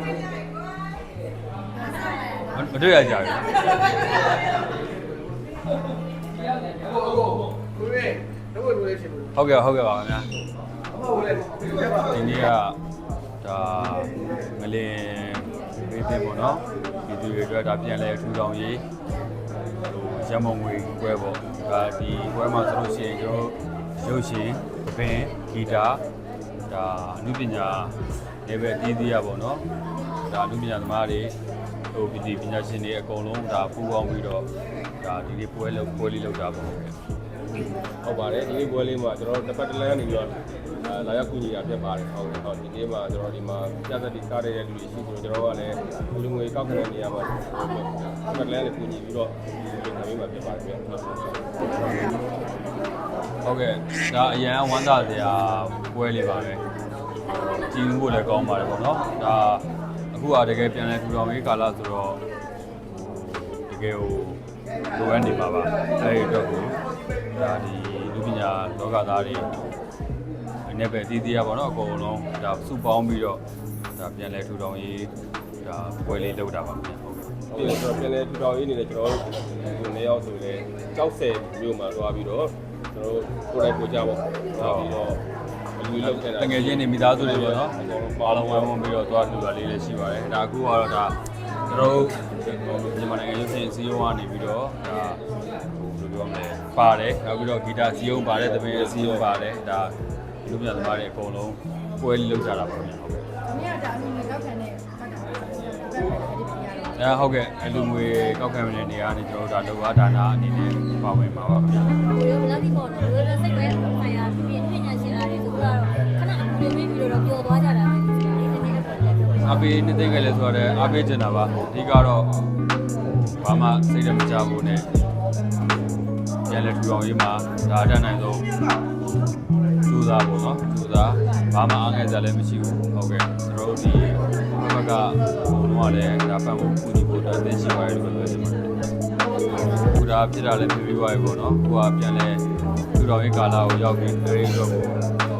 မေးမယ်ဆိုတော့ဒီမှာမတွေ့ရကြဘူးကိုကိုကိုရေတော့ဘယ်လိုလဲရှင်လို့ဟုတ်ကဲ့ဟုတ်ကဲ့ပါခင်ဗျာအမဟုတ်လေရက်ပါဒီနေ့ကဒါငလင်ပေးတင်ပေါ့နော်ဒီသူတွေအတွက်ဒါပြန်လဲထူထောင်ရေးဟိုရမုံငွေပွဲပေါ့ဒါဒီပွဲမှာဆိုလို့ရှိရင်ကျွန်တော်ရုပ်ရှင်ပပင်ဂီတာဒါအနုပညာ level အသီးသီးရပေါ့နော်ဒါအနုပညာသမားတွေဟိုဒီပညာရှင်တွေအကုန်လုံးဒါပူးပေါင်းပြီးတော့ဒါဒီနေ့ပွဲလုံးပွဲလေးလုပ်တာပေါ့ဟုတ်ပါတယ်ဒီနေ့ပွဲလေးမှာကျွန်တော်တို့တစ်ပတ်တစ်လမ်းနေပြီးတော့အာလာရောက်ကူညီတာဖြစ်ပါတယ်ဟုတ်ကဲ့ဟုတ်ဒီနေ့မှာကျွန်တော်ဒီမှာပြသက်တီစားရတဲ့လူတွေရှိတယ်ကျွန်တော်တို့ကလည်းလူငွေကောက်ခံတဲ့နေရာမှာတစ်ပတ်တစ်လမ်းနေကူညီပြီးတော့ဒီလိုမျိုးမှာဖြစ်ပါတယ်ဟုတ်ဟုတ်ကဲ့ဒါအရန်ဝမ်းသာစရာပွဲလေးပါပဲ ကြည်မှုလည်းကောင်းပါတယ်ပေါ့နော်ဒါအခုကတကယ်ပြန်လဲထူထောင်ရေးကာလဆိုတော့တကယ်ဟိုလိုအပ်နေပါပါအဲဒီအတွက်ကိုဒါဒီလူပညာလောကသားတွေအနေပဲတည်တည်ရပါတော့အကုန်လုံးဒါစုပေါင်းပြီးတော့ဒါပြန်လဲထူထောင်ရေးဒါပွဲလေးလုပ်တာပါခင်ဗျဟုတ်ကဲ့ဒီလိုကျွန်တော်ပြန်လဲထူထောင်ရေးနေတယ်ကျွန်တော်တို့ဒီနေရောက်ဆိုလဲကြောက်ဆယ်မြို့မှာသွားပြီးတော့ ကျွန်တော်တို့ကိုယ်တိုင်ကိုကြပေါ့သွားပြီးတော့လူကြီးလောက်ခဲ့တာတငယ်ချင်းတွေမိသားစုတွေပေါ့နော်အားလုံးဝိုင်းဝန်းပြီးတော့သွားလူတာလေးလည်းရှိပါတယ်ဒါအခုကတော့ဒါကျွန်တော်တို့မြန်မာနိုင်ငံရုပ်ရှင်စီယုံကနေပြီးတော့ဒါဟိုဘယ်လိုပြောမလဲပါတယ်နောက်ပြီးတော့ဂီတာစီယုံပါတယ်သမင်စီယုံပါတယ်ဒါလူမြတ်သမားတွေအကုန်လုံးပွဲလေးလုပ်ကြတာပါခင်ဗျဟုတ်ကဲ့။မင်းကဒါအမှု အဲဟုတ်ကဲ့အလူငွေကောက်ခံနေတဲ့နေရာကနေကျွန်တော်တို့ဒါလောကဒါနာအနေနဲ့ပါဝင်ပါပါခင်ဗျာဘယ်လိုလဲဒီပေါ်တော့ဘယ်လိုစိတ်ပဲဆိုင်ရာပြည့်ပြည့်ညံ့ရှင်လာတယ်ဆိုတော့ခဏအမှုလေးပြီးတော့ပျော်သွားကြတာပဲဒီနေ့တနေ့တော့လည်းပြောပြအပေးနှစ်သိန်းကလေးဆိုတော့အပေးတင်တာပါအဓိကတော့ဘာမှစိတ်တမကြဘူးနဲ့ပြန်လဲထူအောင်ရေးမှာဒါအတတ်နိုင်ဆုံးကြိုးစားဖို့နော်ကြိုးစားဘာမှအားငယ်စရာလည်းမရှိဘူးဟုတ်ကဲ့ကျွန်တော်တို့ဒီဘက်က ဘုံတော့လည်းဒါပတ်ဖို့ပူညီဖို့အတွက်သိရှိပါတယ်လို့ပြောချင်ပါတယ်ခုဒါဖြစ်တာလည်းပြပြသွားပြီပေါ့နော်ကိုကပြန်လဲထူတော်ရေးကာလကိုရောက်ပြီးအဲဒီတော့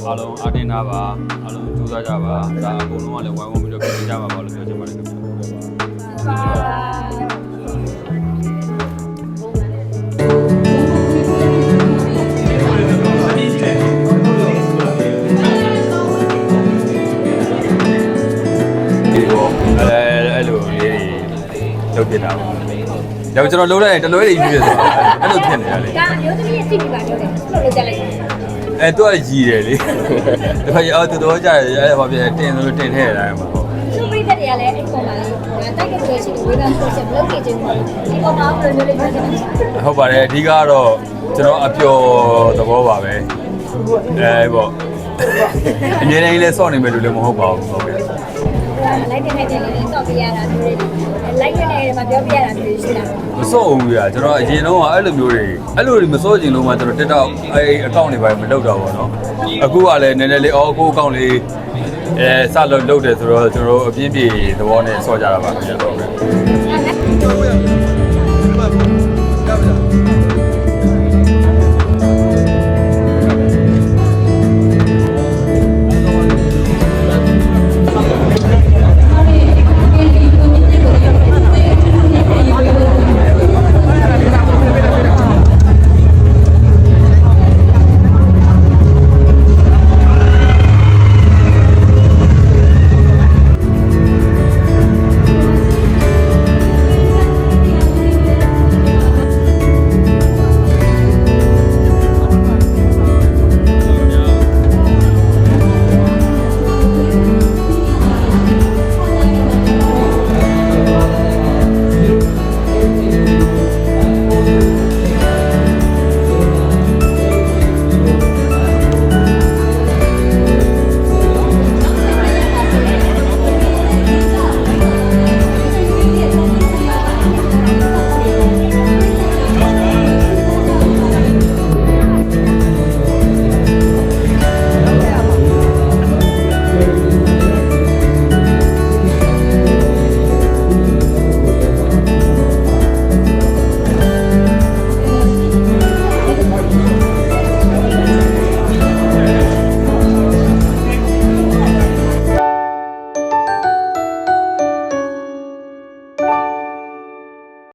အားလုံးအတင်းနာပါအားလုံးကြိုးစားကြပါဒါအကုန်လုံးကလည်းဝိုင်းဝန်းပြီးတော့ပြင်ကြပါပါလို့ပြောချင်ပါတယ်ခင်ဗျာဒီကိုအဲ အဲ့လိုလေးတွေလုပ်ပြတာပေါ့ဒါကျွန်တော်လုံးလိုက်ရင်တလွဲတွေကြီးပြဆိုအဲ့လိုဖြစ်နေတာလေဒါမျိုးသမီးရဲ့စိတ်ပြပါတော့တယ်ဘယ်လိုလုပ်ကြလိုက်လဲအဲသူကကြီးတယ်လေဒါပေမဲ့အော်သူတော့ကြာတယ်အဲဟောပြတင်လို့တင်ထဲရတယ်မှာဟုတ်သူပြိသက်တွေကလည်းအဲ့ပေါ်မှာလေးတိုက်ကြလို့ရှိရင်ဝေဒနာဆိုချက်ဘလုပ်နေခြင်းပေါ့ဒီပေါ်မှာဘယ်လိုလုပ်လဲပြောချင်တယ်ဟုတ်ပါတယ်အဓိကကတော့ကျွန်တော်အပျော်သဘောပါပဲအဲပေါ့အငြင်းတိုင်းလဲစော့နေမယ်လို့လည်းမဟုတ်ပါဘူးဟုတ်ကဲ့ လိုက်တဲ့တဲ့လေးတော့ပြရတာမျိုးတွေလိုက်တဲ့နေရာမှာပြောပြရတာမျိုးရှိတာ မစော့ဘူးပြကျွန်တော်အရင်တော့အဲ့လိုမျိုးတွေအဲ့လိုတွေမစော့ချင်လို့မှကျွန်တော်တက်တော့အဲအကောင့်တွေပါမလုပ်တော့ဘူးเนาะအခုကလည်းနည်းနည်းလေးအော်ကိုအကောင့်လေးအဲစလုပ်လုပ်တယ်ဆိုတော့ကျွန်တော်အပြင်းပြေသဘောနဲ့စော့ကြတာပါခင်ဗျာဟုတ်ကဲ့ အဲ့